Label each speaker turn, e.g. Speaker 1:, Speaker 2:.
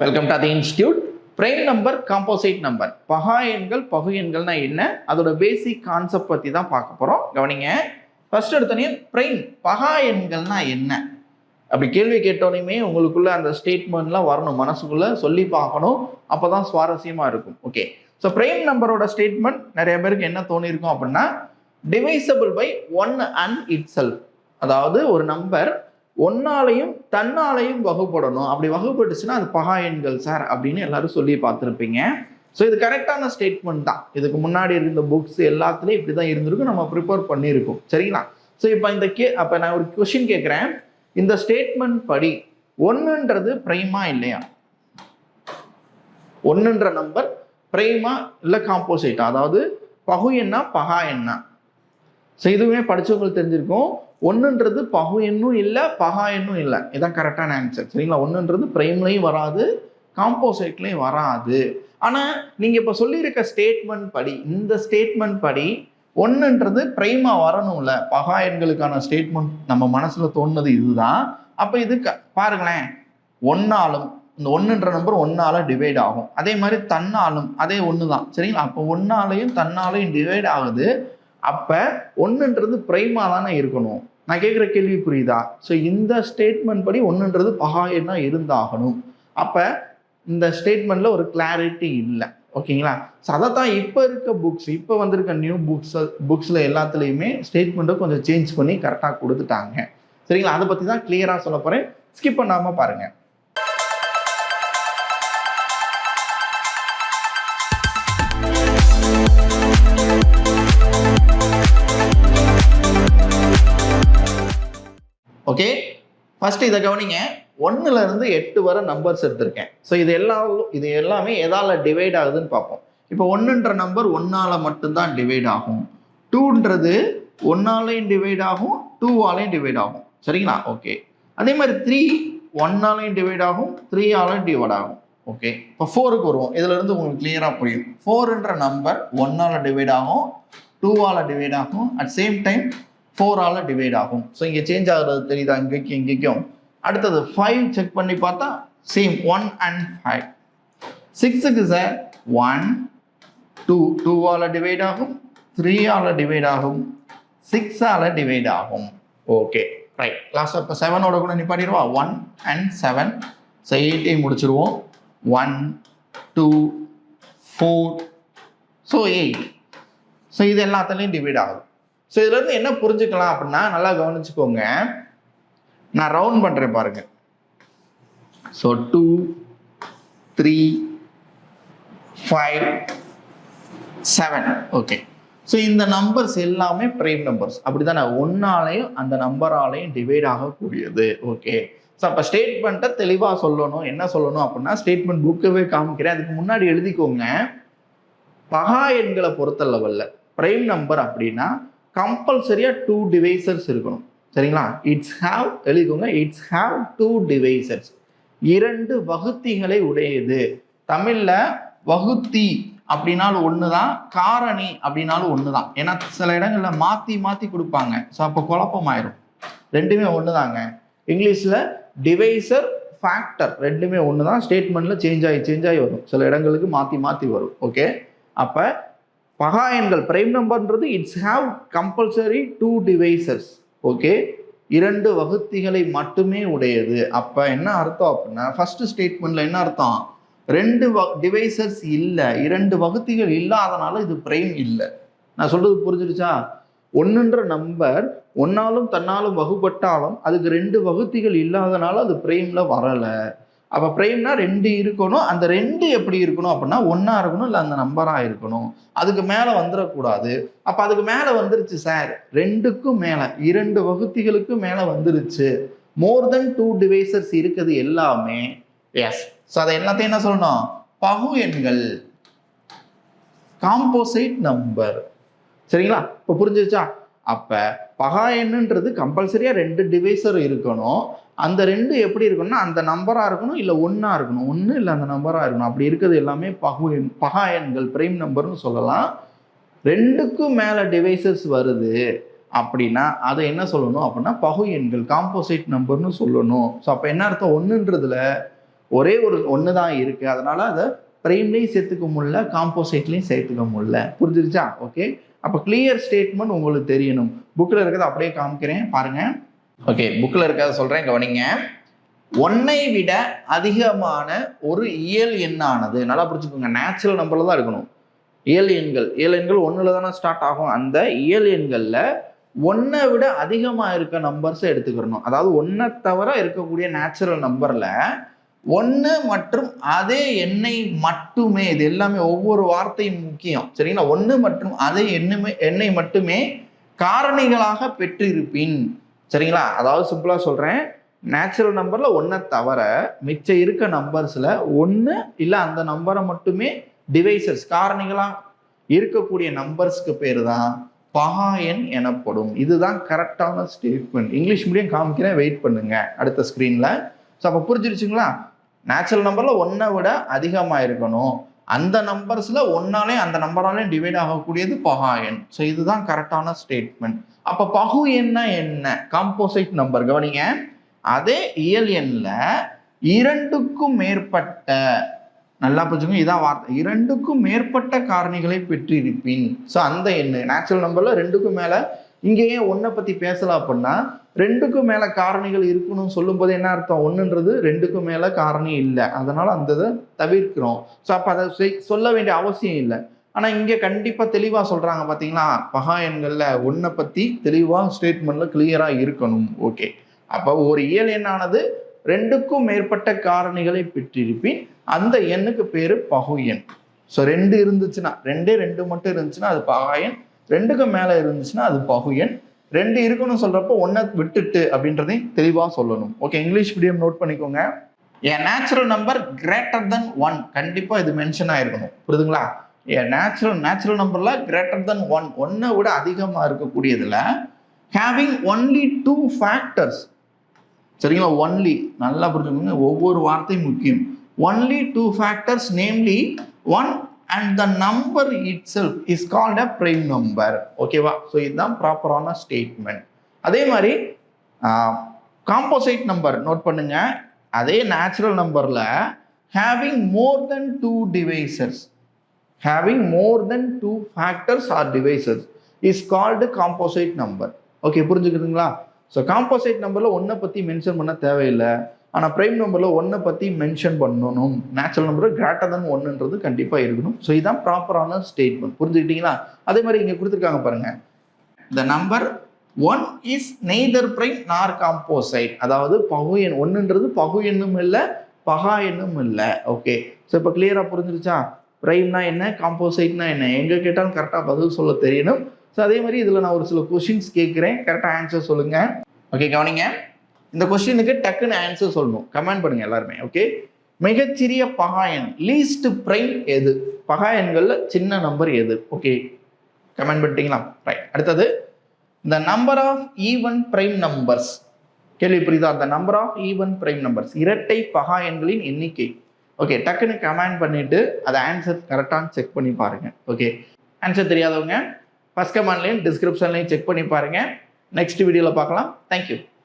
Speaker 1: Welcome to the institute prime number composite number பகா எண்கள் பகு எண்கள்னா என்ன? அதோட பேசிக் கான்செப்ட் பற்றி தான் பார்க்க போகிறோம் கவனிங்க. ஃபர்ஸ்ட் எடுத்தோடனே பிரைம் பகா எண்கள்னா என்ன? அப்படி கேள்வி கேட்டோனையுமே உங்களுக்குள்ள அந்த ஸ்டேட்மெண்ட்லாம் வரணும். மனசுக்குள்ள சொல்லி பார்க்கணும். அப்போ தான் சுவாரஸ்யமாக இருக்கும் ஓகே ஸோ பிரைம் நம்பரோட ஸ்டேட்மெண்ட் நிறைய பேருக்கு என்ன தோணியிருக்கும் அப்படின்னா divisible by one and itself அதாவது ஒரு நம்பர் ஒன்னாலையும் தன்னாலையும் வகுப்படணும். அப்படி வகுப்பட்டுச்சுன்னா அது பகா எண்கள் சார் அப்படின்னு எல்லாரும் சொல்லி பார்த்துருப்பீங்க. ஸோ இது கரெக்டான ஸ்டேட்மெண்ட் தான். இதுக்கு முன்னாடி இருந்த புக்ஸ் எல்லாத்துலேயும் இப்படி தான் இருந்திருக்கும் நம்ம ப்ரிப்பேர் பண்ணியிருக்கோம். சரிங்களா? ஸோ இப்போ இந்த கே அப்போ நான் ஒரு கொஷின் கேட்குறேன். இந்த ஸ்டேட்மெண்ட் படி ஒன்றுன்றது பிரைமா இல்லையா? ஒன்றுன்ற நம்பர் பிரைமா இல்லை காம்போசிட்டா அதாவது பகு என்ன பகா என்ன ஸோ இதுவுமே படிச்சவங்களுக்கு தெரிஞ்சிருக்கும். ஒன்றுன்றது பகு எண்ணும் இல்லை பகா எண்ணும் இல்லை. இதான் கரெக்டான ஆன்சர் சரிங்களா? ஒன்றுன்றது பிரைம்லையும் வராது காம்போசைட்லையும் வராது. ஆனால் நீங்கள் இப்போ சொல்லியிருக்க ஸ்டேட்மெண்ட் படி இந்த ஸ்டேட்மெண்ட் படி ஒன்றுன்றது பிரைமா வரணும்ல. பகா எண்களுக்கான ஸ்டேட்மெண்ட் நம்ம மனசில் தோணுனது இதுதான். அப்போ இது க- பாருங்களேன். ஒன்னாலும் இந்த ஒன்றுன்ற நம்பர் ஒன்றால் டிவைட் ஆகும். அதே மாதிரி தன்னாலும் அதே ஒன்று தான் சரிங்களா? அப்போ ஒன்னாலையும் தன்னாலையும் டிவைட் ஆகுது. அப்போ ஒன்றுன்றது பிரைமா தானே இருக்கணும். நான் கேட்குற கேள்வி புரியுதா? ஸோ இந்த ஸ்டேட்மெண்ட் படி ஒன்றுன்றது பகா இருந்தாகணும். அப்போ இந்த ஸ்டேட்மெண்ட்டில் ஒரு கிளாரிட்டி இல்லை. ஓகேங்களா ஸோ அதை தான் இப்போ இருக்க புக்ஸ் இப்போ வந்திருக்க நியூ புக்ஸ் புக்ஸில் எல்லாத்துலேயுமே ஸ்டேட்மெண்ட்டை கொஞ்சம் சேஞ்ச் பண்ணி கரெக்டாக கொடுத்துட்டாங்க. சரிங்களா? அதை பற்றி தான் கிளியராக சொல்ல போகிறேன் ஸ்கிப் பண்ணாமல் பாருங்கள் ஓகே ஃபர்ஸ்ட் இதை கவனிங்க. ஒன்றுலேருந்து இருந்து எட்டு வரை நம்பர்ஸ் எடுத்திருக்கேன். ஸோ இது எல்லாம் இது எல்லாமே எதால டிவைட் ஆகுதுன்னு பார்ப்போம். இப்போ ஒன்றுன்ற நம்பர் ஒன்னால மட்டும்தான் டிவைட் ஆகும். டூன்றது ஒன்னாலையும் டிவைட் ஆகும் டூவாலையும் டிவைட் ஆகும். சரிங்களா? ஓகே அதே மாதிரி த்ரீ ஒன்னாலையும் டிவைட் ஆகும் த்ரீயாலையும் டிவைட் ஆகும். ஓகே இப்போ ஃபோருக்கு வருவோம். இதுல இருந்து உங்களுக்கு கிளியரா புரியும். ஃபோர்ன்ற நம்பர் ஒன்னால டிவைட் ஆகும் டூவால டிவைட் ஆகும். அட் சேம் டைம் ஃபோரால் டிவைட் ஆகும். ஸோ இங்கே சேஞ்ச் ஆகிறது தெரியுதா? இங்கேக்கும் இங்கேக்கும் அடுத்தது ஃபைவ் செக் பண்ணி பார்த்தா சேம் ஒன் அண்ட் ஃபைவ் சிக்ஸுக்கு சார் ஒன் டூ டூவால் டிவைட் ஆகும் த்ரீயால் டிவைட் ஆகும் சிக்ஸால் டிவைட் ஆகும். ஓகே ரைட் லாஸ்ட் இப்போ செவனோட கூட நிப்பாட்டிடுவா? ஒன் அண்ட் செவன் ஸோ எயிட்டையும் முடிச்சிருவோம் one two four so eight so இது எல்லாத்துலேயும் டிவைட் ஆகுது. ஸோ இதுலேருந்து என்ன புரிஞ்சுக்கலாம் அப்படின்னா நல்லா கவனிச்சுக்கோங்க. நான் ரவுண்ட் பண்ணுறேன் பாருங்க. So two three five seven okay so இந்த நம்பர்ஸ் எல்லாமே பிரைம் நம்பர்ஸ் அப்படிதானே? ஒன்னாலையும் அந்த நம்பராலையும் டிவைட் ஆகக்கூடியது. ஓகே ஸோ அப்போ ஸ்டேட்மெண்ட்டை தெளிவாக சொல்லணும். என்ன சொல்லணும் அப்படின்னா ஸ்டேட்மெண்ட் புக்கவே காமிக்கிறேன். அதுக்கு முன்னாடி எழுதிக்கோங்க. பகா எண்களை பொறுத்த லெவலில் ப்ரைம் நம்பர் அப்படின்னா கம்பல்சரியாக டூ டிவைசர்ஸ் இருக்கணும். சரிங்களா? இட்ஸ் ஹாவ் எழுதிக்கோங்க. இட்ஸ் ஹாவ் டூ டிவைசர்ஸ் இரண்டு வகுத்திகளை உடையது. தமிழில் வகுத்தி அப்படின்னாலும் ஒன்று தான் காரணி அப்படின்னாலும் ஒன்று தான் ஏன்னா சில இடங்களில் மாற்றி மாற்றி கொடுப்பாங்க. ஸோ அப்போ குழப்பமாயிரும். ரெண்டுமே ஒன்று தாங்க இங்கிலீஷில் டிவைசர் ஃபேக்டர் ரெண்டுமே ஒன்று தான் ஸ்டேட்மெண்ட்டில் சேஞ்ச் ஆகி சேஞ்ச் ஆகி வரும். சில இடங்களுக்கு மாற்றி மாற்றி வரும். ஓகே அப்போ பகா எண்கள் prime நம்பர்ன்றது it's have compulsory two devices okay இரண்டு வகுத்திகளை மட்டுமே உடையது. அப்போ என்ன அர்த்தம் அப்படின்னா ஃபர்ஸ்ட் ஸ்டேட்மெண்ட்ல என்ன அர்த்தம்? ரெண்டு டிவைசஸ் இல்லை இரண்டு வகுத்திகள் இல்லாதனால இது பிரைம் இல்லை. நான் சொல்றது புரிஞ்சிருச்சா? ஒன்றுன்ற நம்பர் ஒன்னாலும் தன்னாலும் வகுப்பட்டாலும் அதுக்கு ரெண்டு வகுத்திகள் இல்லாதனால அது பிரைம்ல வரலை. அப்போ ப்ரைம்னா ரெண்டு இருக்கணும். அந்த ரெண்டு எப்படி இருக்கணும் அப்படின்னா ஒன்றா இருக்கணும் இல்லை அந்த நம்பராக இருக்கணும். அதுக்கு மேலே வந்துடக்கூடாது. அப்போ அதுக்கு மேலே வந்துருச்சு சார் ரெண்டுக்கும் மேலே இரண்டு வகுத்திகளுக்கும் மேலே வந்துருச்சு. மோர் தென் டூ டிவைசர்ஸ் இருக்குது எல்லாமே. எஸ் ஸோ அதை எல்லாத்தையும் என்ன சொல்லணும்? பகு எண்கள். காம்போசைட் நம்பர் சரிங்களா? இப்போ புரிஞ்சிச்சா அப்போ பகா எண்ணுன்றது கம்பல்சரியாக ரெண்டு டிவைசர் இருக்கணும். அந்த ரெண்டு எப்படி இருக்கணும்னா அந்த நம்பராக இருக்கணும் இல்லை ஒன்றா இருக்கணும். ஒன்று இல்லை அந்த நம்பராக இருக்கணும். அப்படி இருக்கிறது எல்லாமே பகு பகா எண்கள் பிரைம் நம்பர்னு சொல்லலாம். ரெண்டுக்கும் மேலே டிவைசஸ் வருது அப்படின்னா அதை என்ன சொல்லணும் அப்படின்னா பகு எண்கள் காம்போசைட் நம்பர்னு சொல்லணும். ஸோ அப்போ என்ன அர்த்தம்? ஒன்றுன்றதுல ஒரே ஒரு ஒன்று தான் இருக்குது அதனால் அதை ப்ரைம்லேயும் சேர்த்துக்க முடியல காம்போசைட்லேயும் சேர்த்துக்க முடியல. புரிஞ்சிருச்சா? ஓகே அப்போ கிளியர் ஸ்டேட்மெண்ட் உங்களுக்கு தெரியணும். புக்கில் இருக்கிறத அப்படியே காமிக்கிறேன். பாருங்கள் ஓகே புக்கில் இருக்கிறத சொல்கிறேன் கவனிங்க. ஒன்னை விட அதிகமான ஒரு இயல் எண்ணானது நல்லா புரிஞ்சுக்கோங்க நேச்சுரல் நம்பரில் தான் இருக்கணும். இயல் எண்கள் இயல் எண்கள் ஒன்றில் தானே ஸ்டார்ட் ஆகும். அந்த இயல் எண்களில் ஒன்றை விட அதிகமாக இருக்க நம்பர்ஸை எடுத்துக்கிறணும். அதாவது ஒன்றை தவிர இருக்கக்கூடிய நேச்சுரல் நம்பரில் ஒன்று மற்றும் அதே எண்ணெய் மட்டுமே இது எல்லாமே ஒவ்வொரு வார்த்தையும் முக்கியம். சரிங்களா? ஒன்று மற்றும் அதே எண்ணுமே எண்ணெய் மட்டுமே காரணிகளாக பெற்றிருப்பின். சரிங்களா? அதாவது சிம்பிளாக சொல்கிறேன் நேச்சுரல் நம்பரில் ஒன்றை தவிர மிச்சம் இருக்க நம்பர்ஸில் ஒன்று இல்லை அந்த நம்பரை மட்டுமே டிவைசஸ் காரணிகளாக இருக்கக்கூடிய நம்பர்ஸ்க்கு பேர் தான் பகா எண் எனப்படும். இதுதான் கரெக்டான ஸ்டேட்மெண்ட் இங்கிலீஷ் மீடியம் காமிக்கிறேன். வெயிட் பண்ணுங்க. அடுத்த ஸ்க்ரீனில் ஸோ அப்போ புரிஞ்சிருச்சுங்களா? நேச்சுரல் நம்பரில் ஒன்றை விட அதிகமாக இருக்கணும். அந்த நம்பர்ஸில் ஒன்னாலே அந்த நம்பராலே டிவைட் ஆகக்கூடியது பகா எண். ஸோ இதுதான் கரெக்டான ஸ்டேட்மெண்ட் அப்போ பகு எண்ணா என்ன? காம்போசைட் நம்பர் கவனிங்க. அதே இயல் எண்ணில் இரண்டுக்கும் மேற்பட்ட நல்லா புரிஞ்சுங்க இதான் வார்த்தை. இரண்டுக்கும் மேற்பட்ட காரணிகளை பெற்றிருப்பின். ஸோ அந்த எண்ணு நேச்சுரல் நம்பரில் ரெண்டுக்கும் மேலே இங்கே ஏன் ஒன்றை பற்றி பேசலாம் அப்படின்னா ரெண்டுக்கும் மேலே காரணிகள் இருக்கணும்னு சொல்லும்போது என்ன அர்த்தம்? ஒன்றுன்றது ரெண்டுக்கும் மேலே காரணி இல்லை. அதனால் அந்த இதை தவிர்க்கிறோம். ஸோ அப்போ அதை சொல்ல வேண்டிய அவசியம் இல்லை. ஆனால் இங்கே கண்டிப்பாக தெளிவாக சொல்கிறாங்க பார்த்தீங்களா பகா எண்களில் ஒன்றை பற்றி தெளிவாக ஸ்டேட்மெண்ட்டில் கிளியராக இருக்கணும். ஓகே அப்போ ஒரு இயல் எண்ணானது ரெண்டுக்கும் மேற்பட்ட காரணிகளை பெற்றிருப்பின் அந்த எண்ணுக்கு பேர் பகு எண். ஸோ ரெண்டு இருந்துச்சுன்னா ரெண்டே ரெண்டு மட்டும் இருந்துச்சுன்னா அது பகா எண். ரெண்டுக்கும் மேலே இருந்துச்சுன்னா அது பகு எண். ரெண்டு இருக்குன்னு சொல்கிறப்போ ஒன்றை விட்டுட்டு அப்படின்றதையும் தெளிவாக சொல்லணும். ஓகே இங்கிலீஷ் மீடியம் நோட் பண்ணிக்கோங்க. A natural number greater than one கண்டிப்பாக இது மென்ஷன் ஆயிருக்கணும். புரியுதுங்களா நேச்சுரல் நேச்சுரல் நம்பரில் கிரேட்டர் தென் ஒன் ஒன்னை விட அதிகமாக இருக்கக்கூடியதில் ஹேவிங் ஒன்லி டூ ஃபேக்டர்ஸ் சரிங்களா? ஒன்லி நல்லா புரிஞ்சுக்கோங்க. ஒவ்வொரு வார்த்தையும் முக்கியம். Only two factors namely one and the number itself is called a prime number ஓகேவா ஸோ இதுதான் ப்ராப்பரான ஸ்டேட்மெண்ட் அதே மாதிரி காம்போசைட் நம்பர் நோட் பண்ணுங்க. அதே நேச்சுரல் நம்பரில் having more than two devices having more than two factors or devices. Is called composite number okay புரிஞ்சுக்குதுங்களா? So composite நம்பரில் ஒன்றை பற்றி மென்ஷன் பண்ண தேவையில்லை. ஆனால் ப்ரைம் நம்பரில் ஒன்றை பற்றி மென்ஷன் பண்ணணும். நேச்சுரல் நம்பர் கிரேட்டர் தன் ஒன்றுன்றது கண்டிப்பாக இருக்கணும். ஸோ இதுதான் ப்ராப்பரான ஸ்டேட்மெண்ட் புரிஞ்சுக்கிட்டீங்களா? அதே மாதிரி இங்கே கொடுத்துருக்காங்க பாருங்கள் the number one is neither prime nor composite அதாவது பகு எண் ஒன்றுன்றது பகு எண்ணும் இல்லை பகா எண்ணும் இல்லை. ஓகே ஸோ இப்போ கிளியராக புரிஞ்சிருச்சா? ப்ரைம்னா என்ன? காம்போசைட்னா என்ன? எங்கே கேட்டாலும் கரெக்டாக பதில் சொல்ல தெரியணும். ஸோ அதே மாதிரி இதில் நான் ஒரு சில கொஷின்ஸ் கேட்குறேன். கரெக்டாக ஆன்சர் சொல்லுங்கள் ஓகே கவனிங்க. இந்த கொஸ்டினுக்கு டக்குன்னு ஆன்சர் சொல்லணும். கமெண்ட் பண்ணுங்கள் எல்லாருமே ஓகே மிகச்சிறிய பகாயன் லீஸ்ட் பிரைம் எது? பகாயன்களில் சின்ன நம்பர் எது? ஓகே கமெண்ட் பண்ணிட்டீங்களா? ரைட் அடுத்தது இந்த number of even prime numbers கேள்வி புரியுதா அந்த number of even prime numbers இரட்டை பகாயன்களின் எண்ணிக்கை. ஓகே டக்குன்னு கமெண்ட் பண்ணிவிட்டு அதை ஆன்சர் கரெக்டானு செக் பண்ணி பாருங்கள் ஓகே ஆன்சர் தெரியாதவங்க ஃபஸ்ட் கமெண்ட்லையும் டிஸ்கிரிப்ஷன்லேயும் செக் பண்ணி பாருங்கள் நெக்ஸ்ட் வீடியோவில் பார்க்கலாம். தேங்க்யூ